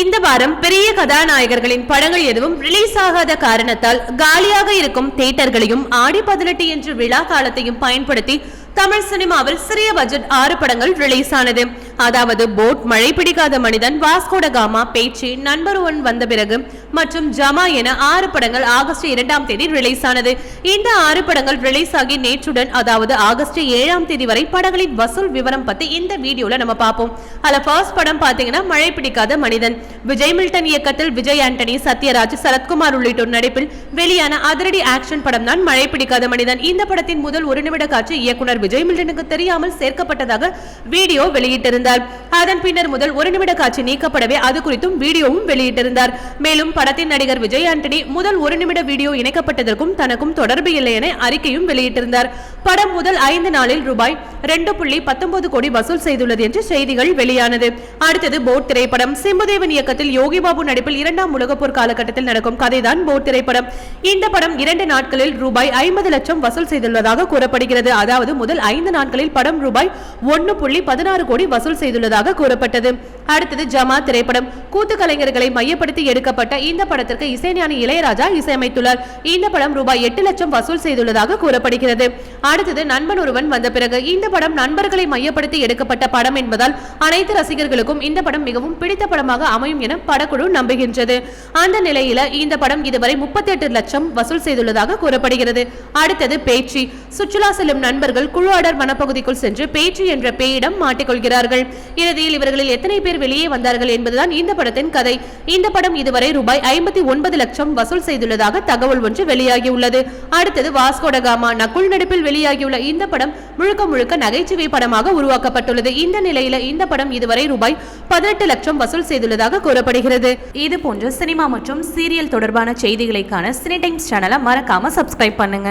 இந்த வாரம் பெரிய கதாநாயகர்களின் படங்கள் எதுவும் ரிலீஸ் ஆகாத காரணத்தால் காலியாக இருக்கும் தியேட்டர்களையும் ஆடி பதினெட்டு என்ற விழா காலத்தையும் பயன்படுத்தி தமிழ் சினிமாவில் சிறிய பட்ஜெட் ஆறு படங்கள் ரிலீஸ் ஆனது. அதாவது போட் மழை பிடிக்காத மனிதன் வாஸ்கோடகாமா பேச்சு நண்பர் ஒன் வந்த பிறகு மற்றும் ஜமா என ஆறு படங்கள் ஆகஸ்ட் இரண்டாம் தேதி ரிலீஸ் ஆனது. இந்த ஆறு படங்கள் ரிலீஸ் ஆகி நேற்றுடன் அதாவது ஆகஸ்ட் ஏழாம் தேதி வரை படங்களின் வசூல் விவரம் பத்தி இந்த வீடியோல நம்ம பார்ப்போம் அதுல ஃபர்ஸ்ட் படம் பாத்தீங்கன்னா மழை பிடிக்காத மனிதன். விஜய் மில்டன் இயக்கத்தில் விஜய் ஆண்டனி சத்யராஜ் சரத்குமார் உள்ளிட்டோர் நடிப்பில் வெளியான அதிரடி ஆக்ஷன் படம் தான் மழை பிடிக்காத மனிதன். இந்த படத்தின் முதல் ஒரு நிமிட காட்சி இயக்குனர் விஜய் மில்டனுக்கு தெரியாமல் சேர்க்கப்பட்டதாக வீடியோ வெளியிட்டிருந்தார் அதன் பின்னர் முதல் ஒரு நிமிட காட்சி நீக்கப்படவே அது குறித்தும் வீடியோவும் வெளியிட்டிருந்தார். மேலும் படத்தின் நடிகர் விஜய் ஆண்டனி முதல் ஒரு நிமிட வீடியோ இணைக்கப்பட்டதற்கும் தனக்கும் தொடர்பு இல்லை என அறிக்கையும் வெளியிட்டிருந்தார். படம் முதல் ஐந்து நாளில் ரூபாய் ரெண்டு புள்ளி பத்தொன்பது கோடி வசூல் செய்துள்ளது என்று செய்திகள் வெளியானது. அடுத்தது போட் திரைப்படம். சிம்புதேவன் இயக்கத்தில் யோகி பாபு நடிப்பில் இரண்டாம் உலகப்போர் காலகட்டத்தில் நடக்கும் கதைதான் போட் திரைப்படம். இந்த படம் இரண்டு நாட்களில் ரூபாய் ஐம்பது லட்சம் வசூல் செய்துள்ளதாக கூறப்படுகிறது. அதாவது முதல் ஐந்து நாட்களில் படம் ரூபாய் ஒன்னு புள்ளி பதினாறு கோடி வசூல் செய்துள்ளதாக கூறப்பட்டது. அடுத்தது ஜமா திரைப்படம். கூத்து கலைஞர்களை மையப்படுத்தி எடுக்கப்பட்ட இந்த படத்திற்கு இசைஞானி இளையராஜா இசையமைத்துள்ளார். இந்த படம் ரூபாய் எட்டு லட்சம் வசூல் செய்துள்ளதாக கூறப்படுகிறது. அடுத்தது நண்பன் ஒருவன் வந்த பிறகு இந்த படம் நண்பர்களை மையப்படுத்தி எடுக்கப்பட்ட படம் என்பதால் அனைத்து ரசிகர்களுக்கும் இந்த படம் மிகவும் பிடித்த படமாக அமையும் என படக்குழு நம்புகின்றது. அந்த நிலையில இந்த படம் இதுவரை முப்பத்தி எட்டு லட்சம் வசூல் செய்துள்ளதாக கூறப்படுகிறது. அடுத்தது பேச்சு. சுற்றுலா செல்லும் நண்பர்கள் குழுவாடர் வனப்பகுதிக்குள் சென்று பேச்சு என்ற பேயிடம் மாட்டிக்கொள்கிறார்கள். இறுதியில் இவர்களில் எத்தனை பேர் வெளியே வந்தார்கள் என்பதுதான் இந்த படத்தின் கதை. இந்த படம் இதுவரை ரூபாய் ஐம்பத்தி ஒன்பது லட்சம் வசூல் செய்துள்ளதாக தகவல் ஒன்று வெளியாகியுள்ளது. அடுத்தது வாஸ்கோடகாமா நக்குள் நடிப்பில் வெளி வெளியாகியுள்ள இந்த படம் முழுக்க முழுக்க நகைச்சுவை படமாக உருவாக்கப்பட்டுள்ளது. இந்த நிலையில இந்த படம் இதுவரை ரூபாய் பதினெட்டு லட்சம் வசூல் செய்துள்ளதாக கூறப்படுகிறது. இது போன்ற சினிமா மற்றும் சீரியல் தொடர்பான செய்திகளைக்கான சினி டைம்ஸ் சேனலை மறக்காம சப்ஸ்கிரைப் பண்ணுங்க.